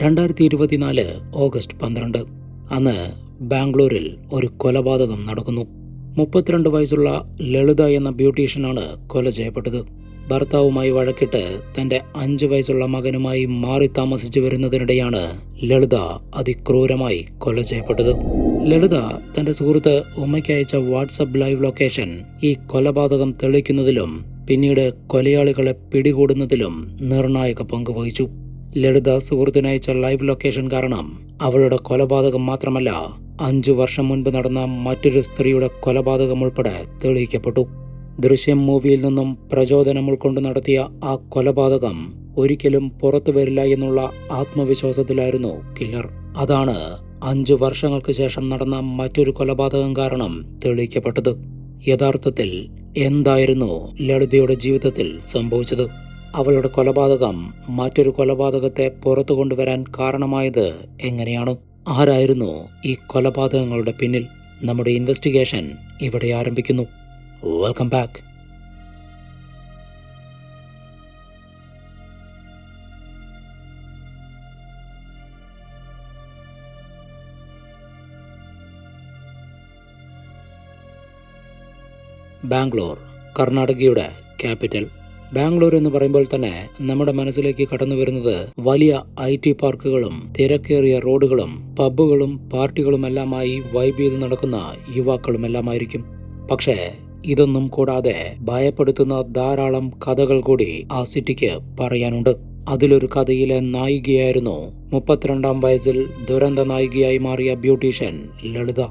രണ്ടായിരത്തി ഇരുപത്തിനാല് ഓഗസ്റ്റ് പന്ത്രണ്ട്. അന്ന് ബാംഗ്ലൂരിൽ ഒരു കൊലപാതകം നടക്കുന്നു. മുപ്പത്തിരണ്ട് വയസ്സുള്ള ലളിത എന്ന ബ്യൂട്ടീഷ്യനാണ് കൊല ചെയ്യപ്പെട്ടത്. ഭർത്താവുമായി വഴക്കിട്ട് തന്റെ അഞ്ച് വയസ്സുള്ള മകനുമായി മാറി താമസിച്ചു വരുന്നതിനിടെയാണ് ലളിത അതിക്രൂരമായി കൊല ചെയ്യപ്പെട്ടത്. ലളിത തന്റെ സുഹൃത്ത് ഉമ്മയ്ക്ക് അയച്ച വാട്സപ്പ് ലൈവ് ലൊക്കേഷൻ ഈ കൊലപാതകം തെളിക്കുന്നതിലും പിന്നീട് കൊലയാളികളെ പിടികൂടുന്നതിലും നിർണായക പങ്ക് വഹിച്ചു. ലളിത സുഹൃത്തിനയച്ച ലൈവ് ലൊക്കേഷൻ കാരണം അവളുടെ കൊലപാതകം മാത്രമല്ല അഞ്ചു വർഷം മുൻപ് നടന്ന മറ്റൊരു സ്ത്രീയുടെ കൊലപാതകം ഉൾപ്പെടെ തെളിയിക്കപ്പെട്ടു. ദൃശ്യം മൂവിയിൽ നിന്നും പ്രചോദനം ഉൾക്കൊണ്ട് നടത്തിയ ആ കൊലപാതകം ഒരിക്കലും പുറത്തു വരില്ല എന്നുള്ള ആത്മവിശ്വാസത്തിലായിരുന്നു കില്ലർ അതാണ് അഞ്ചു വർഷങ്ങൾക്ക് ശേഷം നടന്ന മറ്റൊരു കൊലപാതകം കാരണം തെളിയിക്കപ്പെട്ടത്. യഥാർത്ഥത്തിൽ എന്തായിരുന്നു ലളിതയുടെ ജീവിതത്തിൽ സംഭവിച്ചത്? അവളുടെ കൊലപാതകം മറ്റൊരു കൊലപാതകത്തെ പുറത്തു കൊണ്ടുവരാൻ കാരണമായത് എങ്ങനെയാണ്? ആരായിരുന്നു ഈ കൊലപാതകങ്ങളുടെ പിന്നിൽ? നമ്മുടെ ഇൻവെസ്റ്റിഗേഷൻ ഇവിടെ ആരംഭിക്കുന്നു. വെൽക്കം ബാക്ക് ബാംഗ്ലൂർ കർണാടകയുടെ ക്യാപിറ്റൽ ബാംഗ്ലൂർ എന്ന് പറയുമ്പോൾ തന്നെ നമ്മുടെ മനസ്സിലേക്ക് കടന്നു വരുന്നത് വലിയ ഐ ടി പാർക്കുകളും തിരക്കേറിയ റോഡുകളും പബ്ബുകളും പാർട്ടികളുമെല്ലാമായി വൈബ് ചെയ്ത് നടക്കുന്ന യുവാക്കളുമെല്ലാമായിരിക്കും. പക്ഷേ ഇതൊന്നും കൂടാതെ ഭയപ്പെടുത്തുന്ന ധാരാളം കഥകൾ കൂടി ആ സിറ്റിക്ക് പറയാനുണ്ട്. അതിലൊരു കഥയിലെ നായികയായിരുന്നു മുപ്പത്തിരണ്ടാം വയസ്സിൽ ദുരന്ത നായികയായി മാറിയ ബ്യൂട്ടീഷ്യൻ ലളിത.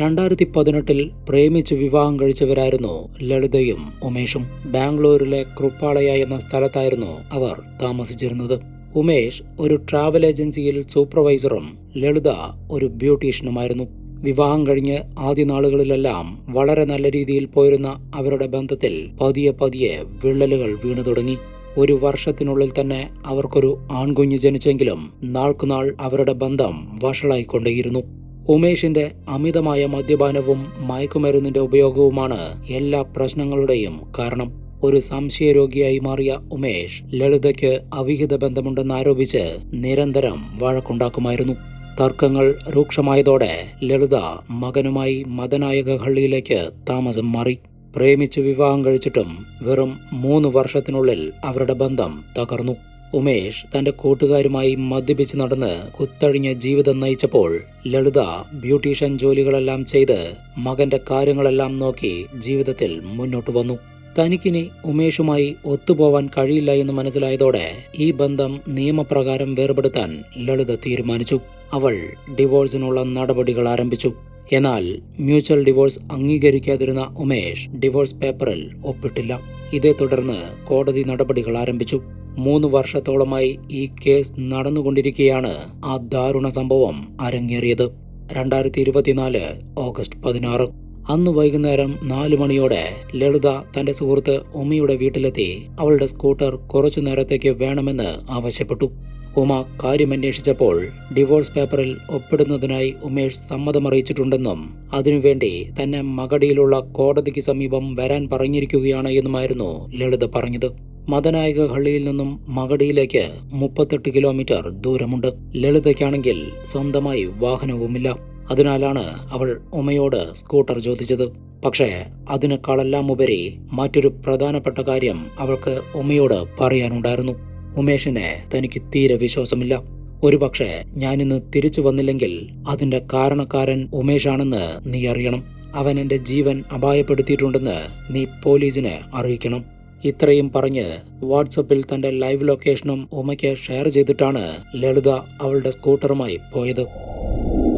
രണ്ടായിരത്തി പതിനെട്ടിൽ പ്രേമിച്ച് വിവാഹം കഴിച്ചവരായിരുന്നു ലളിതയും ഉമേഷും ബാംഗ്ലൂരിലെ കൃപ്പാളയ എന്ന സ്ഥലത്തായിരുന്നു അവർ താമസിച്ചിരുന്നത്. ഉമേഷ് ഒരു ട്രാവൽ ഏജൻസിയിൽ സൂപ്പർവൈസറും ലളിത ഒരു ബ്യൂട്ടീഷ്യനുമായിരുന്നു. വിവാഹം കഴിഞ്ഞ് ആദ്യ നാളുകളിലെല്ലാം വളരെ നല്ല രീതിയിൽ പോയിരുന്ന അവരുടെ ബന്ധത്തിൽ പതിയെ പതിയെ വിള്ളലുകൾ വീണു തുടങ്ങി. ഒരു വർഷത്തിനുള്ളിൽ തന്നെ അവർക്കൊരു ആൺകുഞ്ഞ് ജനിച്ചെങ്കിലും നാൾക്കുനാൾ അവരുടെ ബന്ധം വഷളായിക്കൊണ്ടേയിരുന്നു. ഉമേഷിന്റെ അമിതമായ മദ്യപാനവും മയക്കുമരുന്നിന്റെ ഉപയോഗവുമാണ് എല്ലാ പ്രശ്നങ്ങളുടെയും കാരണം. ഒരു സംശയരോഗിയായി മാറിയ ഉമേഷ് ലളിതയ്ക്ക് അവിഹിത ബന്ധമുണ്ടെന്ന് ബന്ധമുണ്ടെന്നാരോപിച്ച് നിരന്തരം വഴക്കുണ്ടാക്കുമായിരുന്നു. തർക്കങ്ങൾ രൂക്ഷമായതോടെ ലളിത മകനുമായി മതനായക ഹള്ളിയിലേക്ക് താമസം മാറി. പ്രേമിച്ച് വിവാഹം കഴിച്ചിട്ടും വെറും മൂന്ന് വർഷത്തിനുള്ളിൽ അവരുടെ ബന്ധം തകർന്നു. ഉമേഷ് തന്റെ കൂട്ടുകാരുമായി മദ്യപിച്ച് നടന്ന് കുത്തഴിഞ്ഞ ജീവിതം നയിച്ചപ്പോൾ ലളിത ബ്യൂട്ടീഷ്യൻ ജോലികളെല്ലാം ചെയ്ത് മകന്റെ കാര്യങ്ങളെല്ലാം നോക്കി ജീവിതത്തിൽ മുന്നോട്ട് വന്നു. തനിക്കിനി ഉമേഷുമായി ഒത്തുപോവാൻ കഴിയില്ല എന്ന് മനസ്സിലായതോടെ ഈ ബന്ധം നിയമപ്രകാരം വേർപെടുത്താൻ ലളിത തീരുമാനിച്ചു. അവൾ ഡിവോഴ്സിനുള്ള നടപടികൾ ആരംഭിച്ചു. എന്നാൽ മ്യൂച്വൽ ഡിവോഴ്സ് അംഗീകരിക്കാതിരുന്ന ഉമേഷ് ഡിവോഴ്സ് പേപ്പറിൽ ഒപ്പിട്ടില്ല. ഇതേ തുടർന്ന് കോടതി നടപടികൾ ആരംഭിച്ചു. മൂന്ന് വർഷത്തോളമായി ഈ കേസ് നടന്നുകൊണ്ടിരിക്കെയാണ് ആ ദാരുണ സംഭവം അരങ്ങേറിയത്. രണ്ടായിരത്തി ഇരുപത്തിനാല് ഓഗസ്റ്റ് പതിനാറ്. അന്ന് വൈകുന്നേരം നാലു മണിയോടെ ലളിത തന്റെ സുഹൃത്ത് ഉമയുടെ വീട്ടിലെത്തി അവളുടെ സ്കൂട്ടർ കുറച്ചു നേരത്തേക്ക് വേണമെന്ന് ആവശ്യപ്പെട്ടു. ഉമ കാര്യമന്വേഷിച്ചപ്പോൾ ഡിവോഴ്സ് പേപ്പറിൽ ഒപ്പിടുന്നതിനായി ഉമേഷ് സമ്മതമറിയിച്ചിട്ടുണ്ടെന്നും അതിനുവേണ്ടി തന്നെ മകടിയിലുള്ള കോടതിക്ക് സമീപം വരാൻ പറഞ്ഞിരിക്കുകയാണ് എന്നുമായിരുന്നു ലളിത പറഞ്ഞത്. മതനായക ഹള്ളിയിൽ നിന്നും മകടിയിലേക്ക് മുപ്പത്തെട്ട് കിലോമീറ്റർ ദൂരമുണ്ട്. ലളിതയ്ക്കാണെങ്കിൽ സ്വന്തമായി വാഹനവുമില്ല. അതിനാലാണ് അവൾ ഉമയോട് സ്കൂട്ടർ ചോദിച്ചത്. പക്ഷേ അതിനേക്കാളെല്ലാം ഉപരി മറ്റൊരു പ്രധാനപ്പെട്ട കാര്യം അവൾക്ക് ഉമയോട് പറയാനുണ്ടായിരുന്നു. ഉമേഷിനെ തനിക്ക് തീരെ വിശ്വാസമില്ല. ഒരുപക്ഷെ ഞാനിന്ന് തിരിച്ചു വന്നില്ലെങ്കിൽ അതിന്റെ കാരണക്കാരൻ ഉമേഷാണെന്ന് നീ അറിയണം. അവൻ എന്റെ ജീവൻ അപായപ്പെടുത്തിയിട്ടുണ്ടെന്ന് നീ പോലീസിനെ അറിയിക്കണം. ഇത്രയും പറഞ്ഞ് വാട്സപ്പിൽ തന്റെ ലൈവ് ലൊക്കേഷനും ഉമയ്ക്ക് ഷെയർ ചെയ്തിട്ടാണ് ലളിത അവളുടെ സ്കൂട്ടറുമായി പോയത്.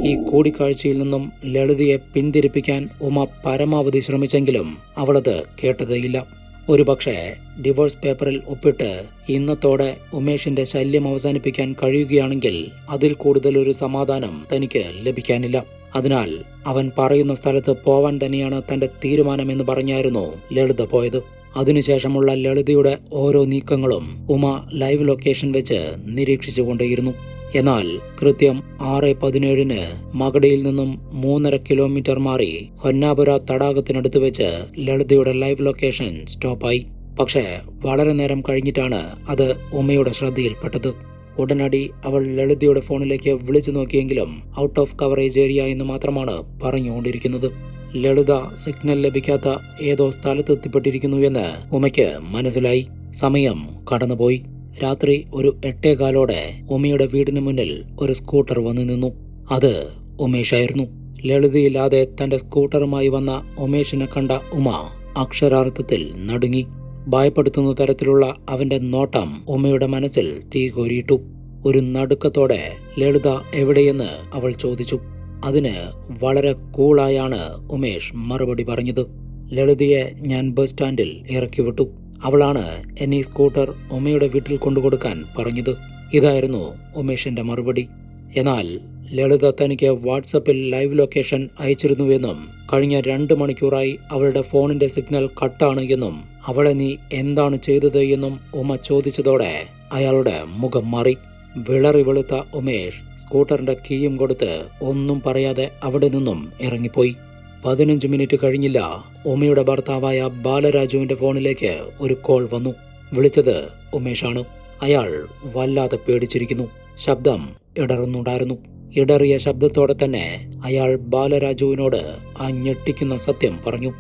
ഈ കൂടിക്കാഴ്ചയിൽ നിന്നും ലളിതയെ പിന്തിരിപ്പിക്കാൻ ഉമ പരമാവധി ശ്രമിച്ചെങ്കിലും അവളത് കേട്ടതേയില്ല. ഒരുപക്ഷെ ഡിവോഴ്സ് പേപ്പറിൽ ഒപ്പിട്ട് ഇന്നത്തോടെ ഉമേഷിന്റെ ശല്യം അവസാനിപ്പിക്കാൻ കഴിയുകയാണെങ്കിൽ അതിൽ കൂടുതൽ ഒരു സമാധാനം തനിക്ക് ലഭിക്കാനില്ല. അതിനാൽ അവൻ പറയുന്ന സ്ഥലത്ത് പോവാൻ തന്നെയാണ് തന്റെ തീരുമാനമെന്ന് പറഞ്ഞായിരുന്നു ലളിത പോയത്. അതിനുശേഷമുള്ള ലളിതയുടെ ഓരോ നീക്കങ്ങളും ഉമ ലൈവ് ലൊക്കേഷൻ വെച്ച് നിരീക്ഷിച്ചുകൊണ്ടേയിരുന്നു. എന്നാൽ കൃത്യം ആറ് പതിനേഴിന് മകടിയിൽ നിന്നും മൂന്നര കിലോമീറ്റർ മാറി ഹൊന്നാപുര തടാകത്തിനടുത്ത് വെച്ച് ലളിതയുടെ ലൈവ് ലൊക്കേഷൻ സ്റ്റോപ്പായി. പക്ഷേ വളരെ നേരം കഴിഞ്ഞിട്ടാണ് അത് ഉമയുടെ ശ്രദ്ധയിൽപ്പെട്ടത്. ഉടനടി അവൾ ലളിതയുടെ ഫോണിലേക്ക് വിളിച്ചു നോക്കിയെങ്കിലും ഔട്ട് ഓഫ് കവറേജ് ഏരിയ എന്ന് മാത്രമാണ് പറഞ്ഞുകൊണ്ടിരിക്കുന്നത്. ലളിത സിഗ്നൽ ലഭിക്കാത്ത ഏതോ സ്ഥലത്തെത്തിപ്പെട്ടിരിക്കുന്നു എന്ന് ഉമയ്ക്ക് മനസ്സിലായി. സമയം കടന്നുപോയി. രാത്രി ഒരു എട്ടേകാലോടെ ഉമയുടെ വീടിന് മുന്നിൽ ഒരു സ്കൂട്ടർ വന്നു നിന്നു. അത് ഉമേഷായിരുന്നു. ലളിതയില്ലാതെ തന്റെ സ്കൂട്ടറുമായി വന്ന ഉമേഷിനെ കണ്ട ഉമ അക്ഷരാർത്ഥത്തിൽ നടുങ്ങി. ഭയപ്പെടുത്തുന്ന തരത്തിലുള്ള അവന്റെ നോട്ടം ഉമയുടെ മനസ്സിൽ തീ കോരിയിട്ടു. ഒരു നടുക്കത്തോടെ ലളിത എവിടെയെന്ന് അവൾ ചോദിച്ചു. അതിന് വളരെ കൂളായാണ് ഉമേഷ് മറുപടി പറഞ്ഞത്. ലളിതയെ ഞാൻ ബസ് സ്റ്റാൻഡിൽ ഇറക്കി വിട്ടു. അവളാണ് എന്നെ സ്കൂട്ടർ ഉമ്മയുടെ വീട്ടിൽ കൊണ്ടുകൊടുക്കാൻ പറഞ്ഞത്. ഇതായിരുന്നു ഉമേഷിന്റെ മറുപടി. എന്നാൽ ലളിത തനിക്ക് വാട്സപ്പിൽ ലൈവ് ലൊക്കേഷൻ അയച്ചിരുന്നുവെന്നും കഴിഞ്ഞ രണ്ട് മണിക്കൂറായി അവളുടെ ഫോണിന്റെ സിഗ്നൽ കട്ടാണ് എന്നും അവളെ നീ എന്താണ് ചെയ്തത് എന്നും ഉമ ചോദിച്ചതോടെ അയാളുടെ മുഖം മാറി. വിളറി വെളുത്ത ഉമേഷ് സ്കൂട്ടറിന്റെ കീയും കൊടുത്ത് ഒന്നും പറയാതെ അവിടെ നിന്നും ഇറങ്ങിപ്പോയി. പതിനഞ്ച് മിനിറ്റ് കഴിഞ്ഞില്ല ഉമയുടെ ഭർത്താവായ ബാലരാജുവിന്റെ ഫോണിലേക്ക് ഒരു കോൾ വന്നു. വിളിച്ചത് ഉമേഷാണ്. അയാൾ വല്ലാതെ പേടിച്ചിരിക്കുന്നു. ശബ്ദം ഇടറുന്നുണ്ടായിരുന്നു. ഇടറിയ ശബ്ദത്തോടെ തന്നെ അയാൾ ബാലരാജുവിനോട് ആ ഞെട്ടിക്കുന്ന സത്യം പറഞ്ഞു.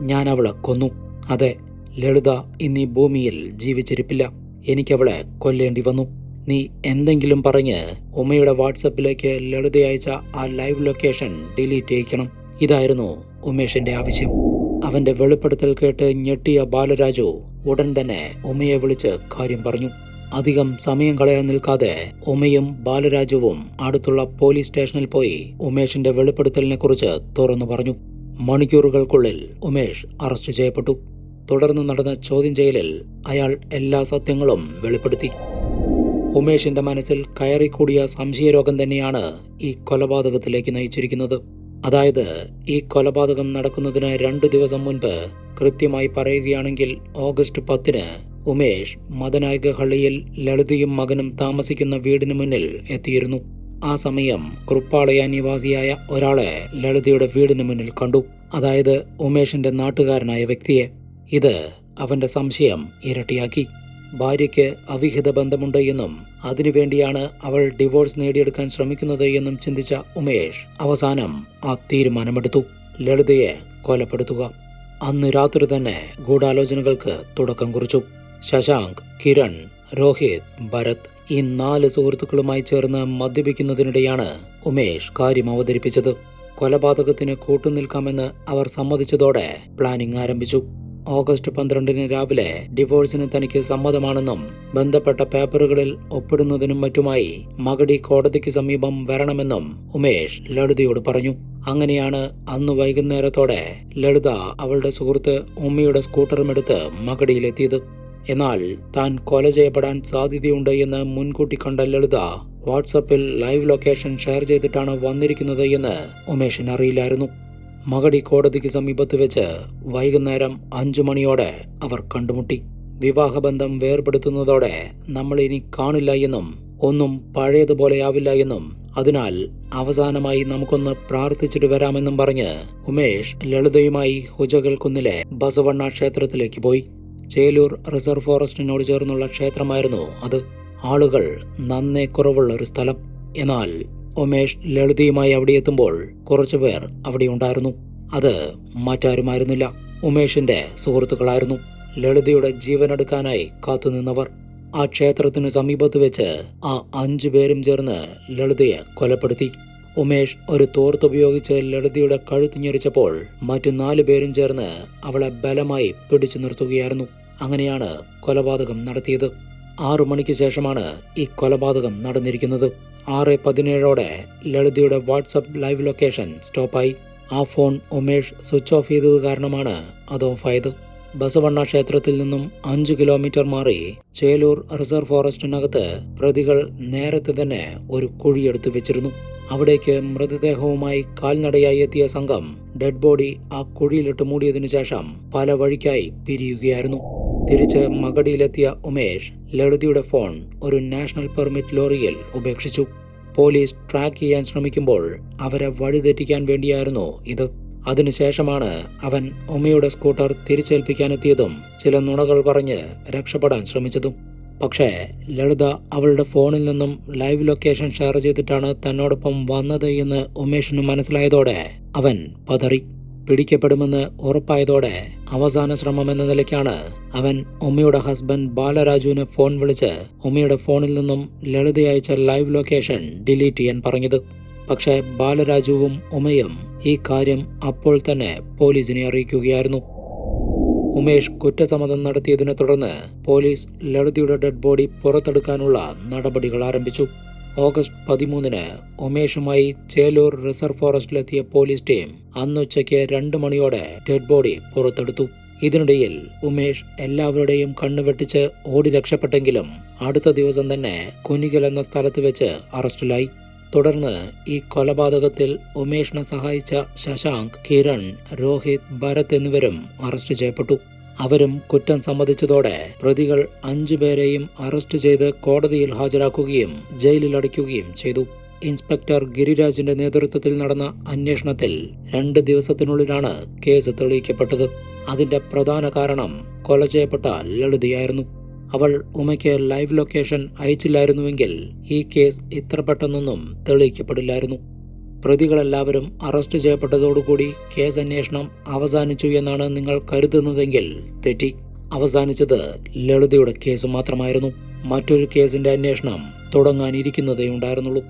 ഞാൻ അവളെ കൊന്നു. അതെ ലളിത ഇന്നീ ഭൂമിയിൽ ജീവിച്ചിരിപ്പില്ല. എനിക്കവളെ കൊല്ലേണ്ടി വന്നു. നീ എന്തെങ്കിലും പറഞ്ഞ് ഉമ്മയുടെ വാട്സപ്പിലേക്ക് ലളിത അയച്ച ആ ലൈവ് ലൊക്കേഷൻ ഡിലീറ്റ് ചെയ്യിക്കണം. ഇതായിരുന്നു ഉമേഷിന്റെ ആവശ്യം. അവന്റെ വെളിപ്പെടുത്തൽ കേട്ട് ഞെട്ടിയ ബാലരാജു ഉടൻ തന്നെ ഉമ്മയെ വിളിച്ച് കാര്യം പറഞ്ഞു. അധികം സമയം കളയാൻ നിൽക്കാതെ ഉമയും ബാലരാജുവും അടുത്തുള്ള പോലീസ് സ്റ്റേഷനിൽ പോയി ഉമേഷിന്റെ വെളിപ്പെടുത്തലിനെ കുറിച്ച് തുറന്നു പറഞ്ഞു. മണിക്കൂറുകൾക്കുള്ളിൽ ഉമേഷ് അറസ്റ്റ് ചെയ്യപ്പെട്ടു. തുടർന്ന് നടന്ന ചോദ്യം ചെയ്യലിൽ അയാൾ എല്ലാ സത്യങ്ങളും വെളിപ്പെടുത്തി. ഉമേഷിന്റെ മനസ്സിൽ കയറിക്കൂടിയ സംശയരോഗം തന്നെയാണ് ഈ കൊലപാതകത്തിലേക്ക് നയിച്ചിരിക്കുന്നത്. അതായത് ഈ കൊലപാതകം നടക്കുന്നതിന് രണ്ടു ദിവസം മുൻപ് കൃത്യമായി പറയുകയാണെങ്കിൽ ഓഗസ്റ്റ് പത്തിന് ഉമേഷ് മദനായകഹള്ളിയിൽ ലളിതയും മകനും താമസിക്കുന്ന വീടിന് മുന്നിൽ എത്തിയിരുന്നു. ആ സമയം കുറുപ്പാളയ നിവാസിയായ ഒരാളെ ലളിതയുടെ വീടിന് മുന്നിൽ കണ്ടു. അതായത് ഉമേഷിന്റെ നാട്ടുകാരനായ വ്യക്തിയെ. ഇത് അവന്റെ സംശയം ഇരട്ടിയാക്കി. ഭാര്യയ്ക്ക് അവിഹിത ബന്ധമുണ്ട് എന്നും അതിനുവേണ്ടിയാണ് അവൾ ഡിവോഴ്സ് നേടിയെടുക്കാൻ ശ്രമിക്കുന്നത് എന്നും ചിന്തിച്ച ഉമേഷ് അവസാനം ആ തീരുമാനമെടുത്തു. ലളിതയെ കൊലപ്പെടുത്തുക. അന്ന് രാത്രി തന്നെ ഗൂഢാലോചനകൾക്ക് തുടക്കം കുറിച്ചു. ശശാങ്ക് കിരൺ രോഹിത് ഭരത് ഈ നാല് സുഹൃത്തുക്കളുമായി ചേർന്ന് മദ്യപിക്കുന്നതിനിടെയാണ് ഉമേഷ് കാര്യം അവതരിപ്പിച്ചത്. കൊലപാതകത്തിന് കൂട്ടുനിൽക്കാമെന്ന് അവർ സമ്മതിച്ചതോടെ പ്ലാനിംഗ് ആരംഭിച്ചു. ഓഗസ്റ്റ് പന്ത്രണ്ടിന് രാവിലെ ഡിവോഴ്സിന് തനിക്ക് സമ്മതമാണെന്നും ബന്ധപ്പെട്ട പേപ്പറുകളിൽ ഒപ്പിടുന്നതിനും മറ്റുമായി മകടി കോടതിക്ക് സമീപം വരണമെന്നും ഉമേഷ് ലളിതയോട് പറഞ്ഞു. അങ്ങനെയാണ് അന്ന് വൈകുന്നേരത്തോടെ ലളിത അവളുടെ സുഹൃത്ത് ഉമ്മയുടെ സ്കൂട്ടറും എടുത്ത് മകടിയിലെത്തിയത്. എന്നാൽ താൻ കൊല ചെയ്യപ്പെടാൻ സാധ്യതയുണ്ട് എന്ന് മുൻകൂട്ടി കണ്ട ലളിത വാട്സപ്പിൽ ലൈവ് ലൊക്കേഷൻ ഷെയർ ചെയ്തിട്ടാണ് വന്നിരിക്കുന്നത് എന്ന് ഉമേഷിന് അറിയില്ലായിരുന്നു. മകടി കോടതിക്ക് സമീപത്ത് വെച്ച് വൈകുന്നേരം അഞ്ചു മണിയോടെ അവർ കണ്ടുമുട്ടി. വിവാഹബന്ധം വേർപെടുത്തുന്നതോടെ നമ്മൾ ഇനി കാണില്ല എന്നും ഒന്നും പഴയതുപോലെയാവില്ല എന്നും അതിനാൽ അവസാനമായി നമുക്കൊന്ന് പ്രാർത്ഥിച്ചിട്ട് വരാമെന്നും പറഞ്ഞ് ഉമേഷ് ലളിതയുമായി ഹുജകൾ കുന്നിലെ ബസവണ്ണ ക്ഷേത്രത്തിലേക്ക് പോയി. ചേലൂർ റിസർവ് ഫോറസ്റ്റിനോട് ചേർന്നുള്ള ക്ഷേത്രമായിരുന്നു അത്. ആളുകൾ നന്നേ കുറവുള്ള ഒരു സ്ഥലം. എന്നാൽ ഉമേഷ് ലളിതയുമായി അവിടെ എത്തുമ്പോൾ കുറച്ചുപേർ അവിടെ ഉണ്ടായിരുന്നു. അത് മറ്റാരുമായിരുന്നില്ല. ഉമേഷിന്റെ സുഹൃത്തുക്കളായിരുന്നു. ലളിതയുടെ ജീവനെടുക്കാനായി കാത്തുനിന്നവർ ആ ക്ഷേത്രത്തിന് സമീപത്ത് വെച്ച് ആ അഞ്ചു പേരും ചേർന്ന് ലളിതയെ കൊലപ്പെടുത്തി. ഉമേഷ് ഒരു തോർത്തുപയോഗിച്ച് ലളിതയുടെ കഴുത്ത് ഞെരിച്ചപ്പോൾ മറ്റു നാല് പേരും ചേർന്ന് അവളെ ബലമായി പിടിച്ചു നിർത്തുകയായിരുന്നു. അങ്ങനെയാണ് കൊലപാതകം നടത്തിയത്. ആറു മണിക്ക് ശേഷമാണ് ഈ കൊലപാതകം നടന്നിരിക്കുന്നത്. ആറ് പതിനേഴോടെ ലളിതയുടെ വാട്സപ്പ് ലൈവ് ലൊക്കേഷൻ സ്റ്റോപ്പായി. ആ ഫോൺ ഉമേഷ് സ്വിച്ച് ഓഫ് ചെയ്തത് കാരണമാണ് അത് ഓഫായത്. ബസവണ്ണ ക്ഷേത്രത്തിൽ നിന്നും അഞ്ച് കിലോമീറ്റർ മാറി ചേലൂർ റിസർവ് ഫോറസ്റ്റിനകത്ത് പ്രതികൾ നേരത്തെ തന്നെ ഒരു കുഴിയെടുത്തു വെച്ചിരുന്നു. അവിടേക്ക് മൃതദേഹവുമായി കാൽനടയായി എത്തിയ സംഘം ഡെഡ് ബോഡി ആ കുഴിയിലിട്ട് മൂടിയതിനു ശേഷം പല വഴിക്കായി പിരിയുകയായിരുന്നു. തിരിച്ച് മകടിയിലെത്തിയ ഉമേഷ് ലളിതയുടെ ഫോൺ ഒരു നാഷണൽ പെർമിറ്റ് ലോറിയിൽ ഉപേക്ഷിച്ചു. പോലീസ് ട്രാക്ക് ചെയ്യാൻ ശ്രമിക്കുമ്പോൾ അവരെ വഴിതെറ്റിക്കാൻ വേണ്ടിയായിരുന്നു ഇത്. അതിനുശേഷമാണ് അവൻ ഉമ്മയുടെ സ്കൂട്ടർ തിരിച്ചേൽപ്പിക്കാനെത്തിയതും ചില നുണകൾ പറഞ്ഞ് രക്ഷപ്പെടാൻ ശ്രമിച്ചതും. പക്ഷേ ലളിത അവളുടെ ഫോണിൽ നിന്നും ലൈവ് ലൊക്കേഷൻ ഷെയർ ചെയ്തിട്ടാണ് തന്നോടൊപ്പം വന്നത് എന്ന് ഉമേഷിന് മനസ്സിലായതോടെ അവൻ പതറി. പിടിക്കപ്പെടുമെന്ന് ഉറപ്പായതോടെ അവസാന ശ്രമം എന്ന നിലയ്ക്കാണ് അവൻ ഉമ്മയുടെ ഹസ്ബൻഡ് ബാലരാജുവിനെ ഫോൺ വിളിച്ച് ഉമ്മയുടെ ഫോണിൽ നിന്നും ലളിത അയച്ച ലൈവ് ലൊക്കേഷൻ ഡിലീറ്റ് ചെയ്യാൻ പറഞ്ഞത്. പക്ഷേ ബാലരാജുവും ഉമയും ഈ കാര്യം അപ്പോൾ തന്നെ പോലീസിനെ അറിയിക്കുകയായിരുന്നു. ഉമേഷ് കുറ്റസമ്മതം നടത്തിയതിനെ തുടർന്ന് പോലീസ് ലളിതയുടെ ഡെഡ് ബോഡി പുറത്തെടുക്കാനുള്ള നടപടികൾ ആരംഭിച്ചു. ഓഗസ്റ്റ് പതിമൂന്നിന് ഉമേഷുമായി ചേലൂർ റിസർവ് ഫോറസ്റ്റിലെത്തിയ പോലീസ് ടീം അന്ന് ഉച്ചയ്ക്ക് രണ്ട് മണിയോടെ ഡെഡ് ബോഡി പുറത്തെടുത്തു. ഇതിനിടയിൽ ഉമേഷ് എല്ലാവരുടെയും കണ്ണുവെട്ടിച്ച് ഓടി രക്ഷപ്പെട്ടെങ്കിലും അടുത്ത ദിവസം തന്നെ കുനികൽ എന്ന സ്ഥലത്ത് വെച്ച് അറസ്റ്റിലായി. തുടർന്ന് ഈ കൊലപാതകത്തിൽ ഉമേഷിനെ സഹായിച്ച ശശാങ്ക് കിരൺ രോഹിത് ഭരത് എന്നിവരും അറസ്റ്റ് ചെയ്യപ്പെട്ടു. അവരും കുറ്റം സമ്മതിച്ചതോടെ പ്രതികൾ അഞ്ചുപേരെയും അറസ്റ്റ് ചെയ്ത് കോടതിയിൽ ഹാജരാക്കുകയും ജയിലിൽ അടയ്ക്കുകയും ചെയ്തു. ഇൻസ്പെക്ടർ ഗിരിരാജിന്റെ നേതൃത്വത്തിൽ നടന്ന അന്വേഷണത്തിൽ രണ്ട് ദിവസത്തിനുള്ളിലാണ് കേസ് തെളിയിക്കപ്പെട്ടത്. അതിന്റെ പ്രധാന കാരണം കൊല ചെയ്യപ്പെട്ട ലളിതയായിരുന്നു. അവൾ ഉമയ്ക്ക് ലൈവ് ലൊക്കേഷൻ അയച്ചില്ലായിരുന്നുവെങ്കിൽ ഈ കേസ് ഇത്ര പെട്ടെന്നൊന്നും തെളിയിക്കപ്പെടില്ലായിരുന്നു. പ്രതികളെല്ലാവരും അറസ്റ്റ് ചെയ്യപ്പെട്ടതോടുകൂടി കേസ് അന്വേഷണം അവസാനിച്ചു എന്നാണ് നിങ്ങൾ കരുതുന്നതെങ്കിൽ തെറ്റി. അവസാനിച്ചത് ലളിതയുടെ കേസ് മാത്രമായിരുന്നു. മറ്റൊരു കേസിന്റെ അന്വേഷണം തുടങ്ങാനിരിക്കുന്നതേ ഉണ്ടായിരുന്നുള്ളൂ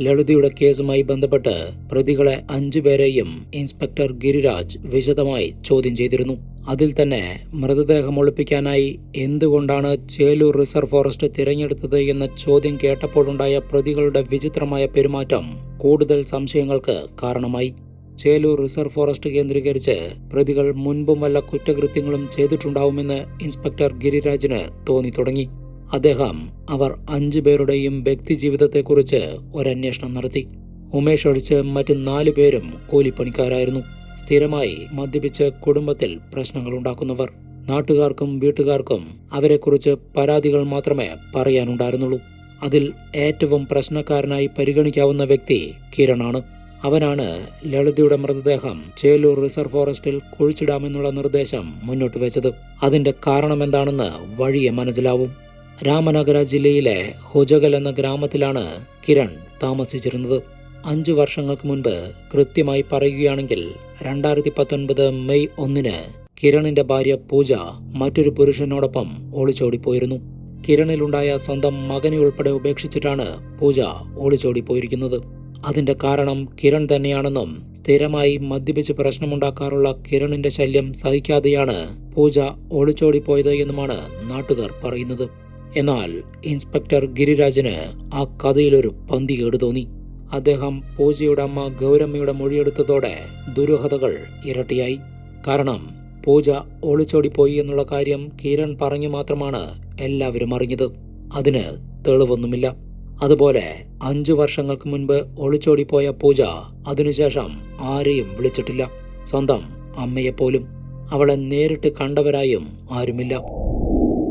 ലളിതയുടെ കേസുമായി ബന്ധപ്പെട്ട് പ്രതികളെ അഞ്ചുപേരെയും ഇൻസ്പെക്ടർ ഗിരിരാജ് വിശദമായി ചോദ്യം ചെയ്തിരുന്നു. അതിൽ തന്നെ മൃതദേഹം ഒളിപ്പിക്കാനായി എന്തുകൊണ്ടാണ് ചേലൂർ റിസർവ് ഫോറസ്റ്റ് തിരഞ്ഞെടുത്തത് എന്ന ചോദ്യം കേട്ടപ്പോഴുണ്ടായ പ്രതികളുടെ വിചിത്രമായ പെരുമാറ്റം കൂടുതൽ സംശയങ്ങൾക്ക് കാരണമായി. ചേലൂർ റിസർവ് ഫോറസ്റ്റ് കേന്ദ്രീകരിച്ച് പ്രതികൾ മുൻപും വല്ല കുറ്റകൃത്യങ്ങളും ചെയ്തിട്ടുണ്ടാവുമെന്ന് ഇൻസ്പെക്ടർ ഗിരിരാജിന് തോന്നി തുടങ്ങി. അദ്ദേഹം അവർ അഞ്ചു പേരുടെയും വ്യക്തിജീവിതത്തെക്കുറിച്ച് ഒരന്വേഷണം നടത്തി. ഉമേഷ് ഒഴിച്ച് മറ്റ് നാലു പേരും കൂലിപ്പണിക്കാരായിരുന്നു. സ്ഥിരമായി മദ്യപിച്ച് കുടുംബത്തിൽ പ്രശ്നങ്ങൾ ഉണ്ടാക്കുന്നവർ നാട്ടുകാർക്കും വീട്ടുകാർക്കും അവരെക്കുറിച്ച് പരാതികൾ മാത്രമേ പറയാനുണ്ടായിരുന്നുള്ളൂ. അതിൽ ഏറ്റവും പ്രശ്നക്കാരനായി പരിഗണിക്കാവുന്ന വ്യക്തി കിരണാണ്. അവനാണ് ലളിതയുടെ മൃതദേഹം ചേലൂർ റിസർവ് ഫോറസ്റ്റിൽ കുഴിച്ചിടാമെന്നുള്ള നിർദ്ദേശം മുന്നോട്ട് വെച്ചത്. അതിന്റെ കാരണമെന്താണെന്ന് വഴിയെ മനസ്സിലാവും. രാമനഗര ജില്ലയിലെ ഹുജകൽ എന്ന ഗ്രാമത്തിലാണ് കിരൺ താമസിച്ചിരുന്നത്. അഞ്ചു വർഷങ്ങൾക്ക് മുൻപ് കൃത്യമായി പറയുകയാണെങ്കിൽ രണ്ടായിരത്തി പത്തൊൻപത് മെയ് ഒന്നിന് കിരണിന്റെ ഭാര്യ പൂജ മറ്റൊരു പുരുഷനോടൊപ്പം ഒളിച്ചോടിപ്പോയിരുന്നു. കിരണിലുണ്ടായ സ്വന്തം മകനെ ഉൾപ്പെടെ ഉപേക്ഷിച്ചിട്ടാണ് പൂജ ഒളിച്ചോടിപ്പോയിരിക്കുന്നത്. അതിന്റെ കാരണം കിരൺ തന്നെയാണെന്നും സ്ഥിരമായി മദ്യപിച്ച് പ്രശ്നമുണ്ടാക്കാറുള്ള കിരണിന്റെ ശല്യം സഹിക്കാതെയാണ് പൂജ ഒളിച്ചോടിപ്പോയത് എന്നുമാണ് നാട്ടുകാർ പറയുന്നത്. എന്നാൽ ഇൻസ്പെക്ടർ ഗിരിരാജന് ആ കഥയിലൊരു പന്തികേട് തോന്നി അദ്ദേഹം പൂജയുടെ അമ്മ ഗൗരമ്മയുടെ മൊഴിയെടുത്തതോടെ ദുരൂഹതകൾ ഇരട്ടിയായി. കാരണം പൂജ ഒളിച്ചോടിപ്പോയി എന്നുള്ള കാര്യം കിരൺ പറഞ്ഞു മാത്രമാണ് എല്ലാവരും അറിഞ്ഞത്. അതിന് തെളിവൊന്നുമില്ല. അതുപോലെ അഞ്ചു വർഷങ്ങൾക്ക് മുൻപ് ഒളിച്ചോടിപ്പോയ പൂജ അതിനുശേഷം ആരെയും വിളിച്ചിട്ടില്ല. സ്വന്തം അമ്മയെപ്പോലും. അവളെ നേരിട്ട് കണ്ടവരായും ആരുമില്ല.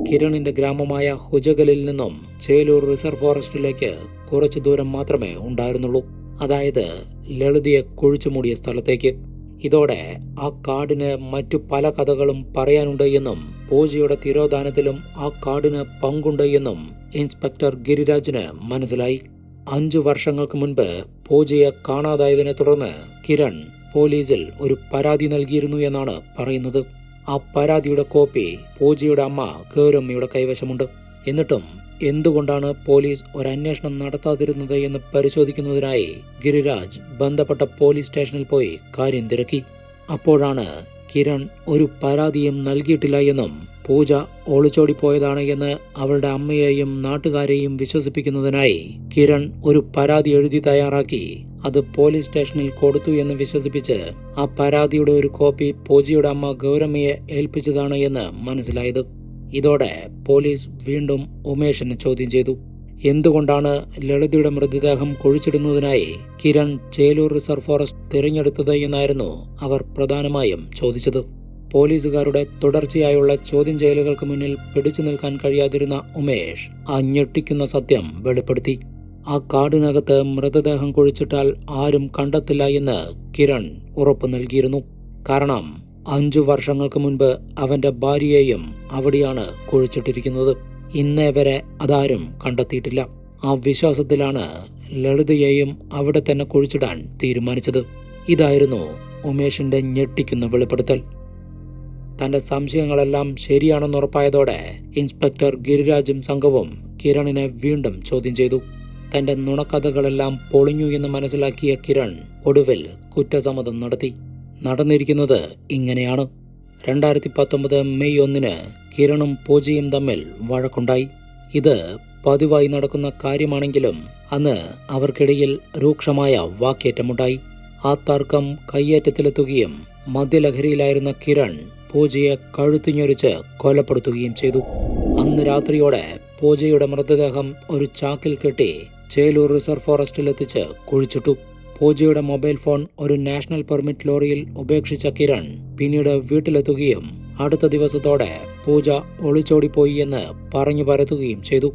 കിരണിന്റെ ഗ്രാമമായ ഹുജഗലിൽ നിന്നും ചേലൂർ റിസർവ് ഫോറസ്റ്റിലേക്ക് കുറച്ചു ദൂരം മാത്രമേ ഉണ്ടായിരുന്നുള്ളൂ. അതായത് ലളിതയെ കുഴിച്ചു മൂടിയ സ്ഥലത്തേക്ക്. ഇതോടെ ആ കാടിന് മറ്റു പല കഥകളും പറയാനുണ്ട് എന്നും പൂജയുടെ തിരോധാനത്തിലും ആ കാടിന് പങ്കുണ്ട് എന്നും ഇൻസ്പെക്ടർ ഗിരിരാജിന് മനസ്സിലായി. അഞ്ചു വർഷങ്ങൾക്ക് മുൻപ് പൂജയെ കാണാതായതിനെ തുടർന്ന് കിരൺ പോലീസിൽ ഒരു പരാതി നൽകിയിരുന്നു എന്നാണ് പറയുന്നത്. ആ പരാതിയുടെ കോപ്പി പൂജയുടെ അമ്മ ഗൗരമ്മയുടെ കൈവശമുണ്ട്. എന്നിട്ടും എന്തുകൊണ്ടാണ് പോലീസ് ഒരു അന്വേഷണം നടത്താതിരുന്നത് എന്ന് പരിശോധിക്കുന്നതിനായി ഗിരിരാജ് ബന്ധപ്പെട്ട പോലീസ് സ്റ്റേഷനിൽ പോയി കാര്യം തിരക്കി. അപ്പോഴാണ് കിരൺ ഒരു പരാതിയും നൽകിയിട്ടില്ല എന്നും പൂജ ഒളിച്ചോടിപ്പോയതാണ് എന്ന് അവളുടെ അമ്മയെയും നാട്ടുകാരെയും വിശ്വസിപ്പിക്കുന്നതിനായി കിരൺ ഒരു പരാതി എഴുതി തയ്യാറാക്കി. അത് പോലീസ് സ്റ്റേഷനിൽ കൊടുത്തു എന്ന് വിശ്വസിപ്പിച്ച് ആ പരാതിയുടെ ഒരു കോപ്പി പൂജയുടെ അമ്മ ഗൗരമ്മയെ ഏൽപ്പിച്ചതാണ് എന്ന് മനസ്സിലായത്. ഇതോടെ പോലീസ് വീണ്ടും ഉമേഷിനെ ചോദ്യം ചെയ്തു. എന്തുകൊണ്ടാണ് ലളിതയുടെ മൃതദേഹം കുഴിച്ചിടുന്നതിനായി കിരൺ ചേലൂർ റിസർവ് ഫോറസ്റ്റ് തിരഞ്ഞെടുത്തത് എന്നായിരുന്നു അവർ പ്രധാനമായും ചോദിച്ചത്. പോലീസുകാരുടെ തുടർച്ചയായുള്ള ചോദ്യം ചെയ്യലുകൾക്ക് മുന്നിൽ പിടിച്ചു നിൽക്കാൻ കഴിയാതിരുന്ന ഉമേഷ് ആ ഞെട്ടിക്കുന്ന സത്യം വെളിപ്പെടുത്തി. ആ കാടിനകത്ത് മൃതദേഹം കുഴിച്ചിട്ടാൽ ആരും കണ്ടെത്തില്ല എന്ന് കിരൺ ഉറപ്പു നൽകിയിരുന്നു. കാരണം അഞ്ചു വർഷങ്ങൾക്ക് മുൻപ് അവന്റെ ഭാര്യയെയും അവിടെയാണ് കുഴിച്ചിട്ടിരിക്കുന്നത്. ഇന്നേ വരെ അതാരും കണ്ടെത്തിയിട്ടില്ല. ആ വിശ്വാസത്തിലാണ് ലളിതയെയും അവിടെ തന്നെ കുഴിച്ചിടാൻ തീരുമാനിച്ചത്. ഇതായിരുന്നു ഉമേഷിന്റെ ഞെട്ടിക്കുന്ന വെളിപ്പെടുത്തൽ. തന്റെ സംശയങ്ങളെല്ലാം ശരിയാണെന്ന് ഉറപ്പായതോടെ ഇൻസ്പെക്ടർ ഗിരിരാജും സംഘവും കിരണിനെ വീണ്ടും ചോദ്യം ചെയ്തു. തന്റെ നുണക്കഥകളെല്ലാം പൊളിഞ്ഞു എന്ന് മനസ്സിലാക്കിയ കിരൺ ഒടുവിൽ കുറ്റസമ്മതം നടത്തി. നടന്നിരിക്കുന്നത് ഇങ്ങനെയാണ്. രണ്ടായിരത്തി പത്തൊമ്പത് മെയ് ഒന്നിന് കിരണും പൂജയും തമ്മിൽ വഴക്കുണ്ടായി. ഇത് പതിവായി നടക്കുന്ന കാര്യമാണെങ്കിലും അന്ന് അവർക്കിടയിൽ രൂക്ഷമായ വാക്കേറ്റമുണ്ടായി. ആ തർക്കം കയ്യേറ്റത്തിലെത്തുകയും മദ്യലഹരിയിലായിരുന്ന കിരൺ പൂജയെ കഴുത്തിഞ്ഞൊരിച്ച് കൊലപ്പെടുത്തുകയും ചെയ്തു. അന്ന് രാത്രിയോടെ പൂജയുടെ മൃതദേഹം ഒരു ചാക്കിൽ കെട്ടി ചേലൂർ റിസർവ് ഫോറസ്റ്റിൽ എത്തിച്ച് കുഴിച്ചിട്ടു. പൂജയുടെ മൊബൈൽ ഫോൺ ഒരു നാഷണൽ പെർമിറ്റ് ലോറിയിൽ ഉപേക്ഷിച്ച കിരൺ പിന്നീട് വീട്ടിലെത്തുകയും അടുത്ത ദിവസത്തോടെ പൂജ ഒളിച്ചോടിപ്പോയി എന്ന് പറഞ്ഞു പരത്തുകയും ചെയ്തു.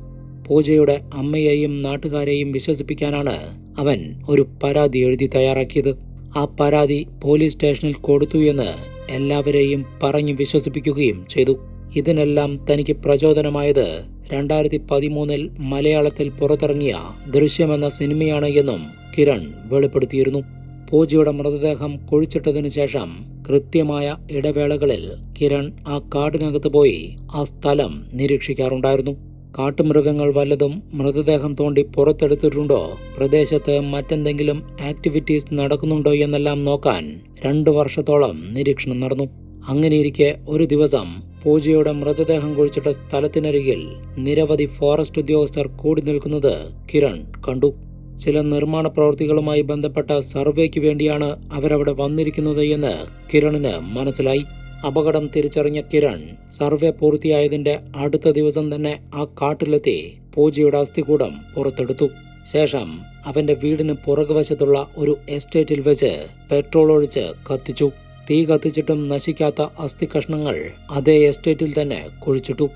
പൂജയുടെ അമ്മയെയും നാട്ടുകാരെയും വിശ്വസിപ്പിക്കാനാണ് അവൻ ഒരു പരാതി എഴുതി തയ്യാറാക്കിയത്. ആ പരാതി പോലീസ് സ്റ്റേഷനിൽ കൊടുത്തു എന്ന് എല്ലാവരെയും പറഞ്ഞു വിശ്വസിപ്പിക്കുകയും ചെയ്തു. ഇതിനെല്ലാം തനിക്ക് പ്രചോദനമായത് രണ്ടായിരത്തി പതിമൂന്നിൽ മലയാളത്തിൽ പുറത്തിറങ്ങിയ ദൃശ്യമെന്ന സിനിമയാണ് എന്നും കിരൺ വെളിപ്പെടുത്തിയിരുന്നു. പൂജയുടെ മൃതദേഹം കുഴിച്ചിട്ടതിനു ശേഷം കൃത്യമായ ഇടവേളകളിൽ കിരൺ ആ കാടിനകത്ത് പോയി ആ സ്ഥലം നിരീക്ഷിക്കാറുണ്ടായിരുന്നു. കാട്ടുമൃഗങ്ങൾ വല്ലതും മൃതദേഹം തോണ്ടി പുറത്തെടുത്തിട്ടുണ്ടോ? പ്രദേശത്ത് മറ്റെന്തെങ്കിലും ആക്ടിവിറ്റീസ് നടക്കുന്നുണ്ടോ എന്നെല്ലാം നോക്കാൻ രണ്ടു വർഷത്തോളം നിരീക്ഷണം നടന്നു. അങ്ങനെയിരിക്കെ ഒരു ദിവസം പൂജയുടെ മൃതദേഹം കുഴിച്ചിട്ട സ്ഥലത്തിനരികിൽ നിരവധി ഫോറസ്റ്റ് ഉദ്യോഗസ്ഥർ കൂടി നിൽക്കുന്നത് കിരൺ കണ്ടു. ചില നിർമ്മാണ പ്രവൃത്തികളുമായി ബന്ധപ്പെട്ട സർവേക്ക് വേണ്ടിയാണ് അവരവിടെ വന്നിരിക്കുന്നത് എന്ന് കിരണിന് മനസ്സിലായി. അപകടം തിരിച്ചറിഞ്ഞ കിരൺ സർവേ പൂർത്തിയായതിന്റെ അടുത്ത ദിവസം തന്നെ ആ കാട്ടിലെത്തി പൂജയുടെ അസ്ഥികൂടം പുറത്തെടുത്തു. ശേഷം അവന്റെ വീടിന് പുറകുവശത്തുള്ള ഒരു എസ്റ്റേറ്റിൽ വെച്ച് പെട്രോൾ ഒഴിച്ച് കത്തിച്ചു. തീ കത്തിച്ചിട്ടും നശിക്കാത്ത അസ്ഥി കഷ്ണങ്ങൾ അതേ എസ്റ്റേറ്റിൽ തന്നെ കുഴിച്ചിട്ടു.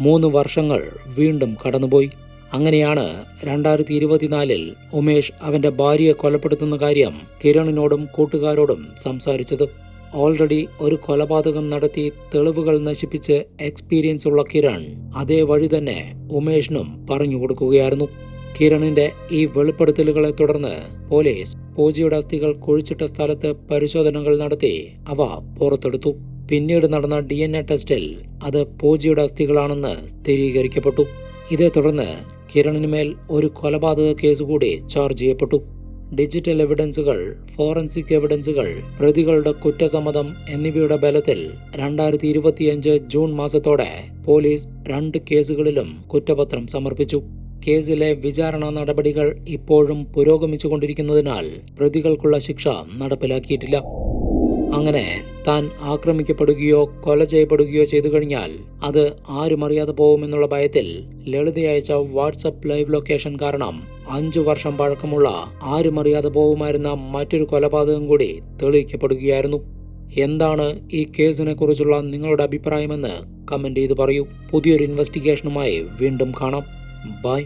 മൂന്ന് വർഷങ്ങൾ വീണ്ടും കടന്നുപോയി. അങ്ങനെയാണ് രണ്ടായിരത്തി ഇരുപത്തിനാലിൽ ഉമേഷ് അവന്റെ ഭാര്യയെ കൊലപ്പെടുത്തുന്ന കാര്യം കിരണിനോടും കൂട്ടുകാരോടും സംസാരിച്ചത്. ഓൾറെഡി ഒരു കൊലപാതകം നടത്തി തെളിവുകൾ നശിപ്പിച്ച് എക്സ്പീരിയൻസ് ഉള്ള കിരൺ അതേ വഴി തന്നെ ഉമേഷിനും പറഞ്ഞു കൊടുക്കുകയായിരുന്നു. കിരണിന്റെ ഈ വെളിപ്പെടുത്തലുകളെ തുടർന്ന് പോലീസ് പൂജയുടെ അസ്ഥികൾ കുഴിച്ചിട്ട സ്ഥലത്ത് പരിശോധനകൾ നടത്തി അവ പുറത്തെടുത്തു. പിന്നീട് നടന്ന ഡി എൻ എ ടെസ്റ്റിൽ അത് പൂജയുടെ അസ്ഥികളാണെന്ന് സ്ഥിരീകരിക്കപ്പെട്ടു. ഇതേ തുടർന്ന് കിരണിനുമേൽ ഒരു കൊലപാതക കേസ് കൂടി ചാർജ് ചെയ്യപ്പെട്ടു. ഡിജിറ്റൽ എവിഡൻസുകൾ ഫോറൻസിക് എവിഡൻസുകൾ പ്രതികളുടെ കുറ്റസമ്മതം എന്നിവയുടെ ബലത്തിൽ രണ്ടായിരത്തി ഇരുപത്തിയഞ്ച് ജൂൺ മാസത്തോടെ പോലീസ് രണ്ട് കേസുകളിലും കുറ്റപത്രം സമർപ്പിച്ചു. കേസിലെ വിചാരണ നടപടികൾ ഇപ്പോഴും പുരോഗമിച്ചുകൊണ്ടിരിക്കുന്നതിനാൽ പ്രതികൾക്കുള്ള ശിക്ഷ നടപ്പിലാക്കിയിട്ടില്ല. അങ്ങനെ താൻ ആക്രമിക്കപ്പെടുകയോ കൊല ചെയ്യപ്പെടുകയോ ചെയ്തു കഴിഞ്ഞാൽ അത് ആരും അറിയാതെ പോകുമെന്നുള്ള ഭയത്തിൽ ലളിത അയച്ച വാട്സപ്പ് ലൈവ് ലൊക്കേഷൻ കാരണം അഞ്ചു വർഷം പഴക്കമുള്ള ആരും അറിയാതെ പോകുമായിരുന്ന മറ്റൊരു കൊലപാതകം കൂടി തെളിയിക്കപ്പെടുകയായിരുന്നു. എന്താണ് ഈ കേസിനെ കുറിച്ചുള്ള നിങ്ങളുടെ അഭിപ്രായമെന്ന് കമന്റ് ചെയ്ത് പറയൂ. പുതിയൊരു ഇൻവെസ്റ്റിഗേഷനുമായി വീണ്ടും കാണാം. ബൈ.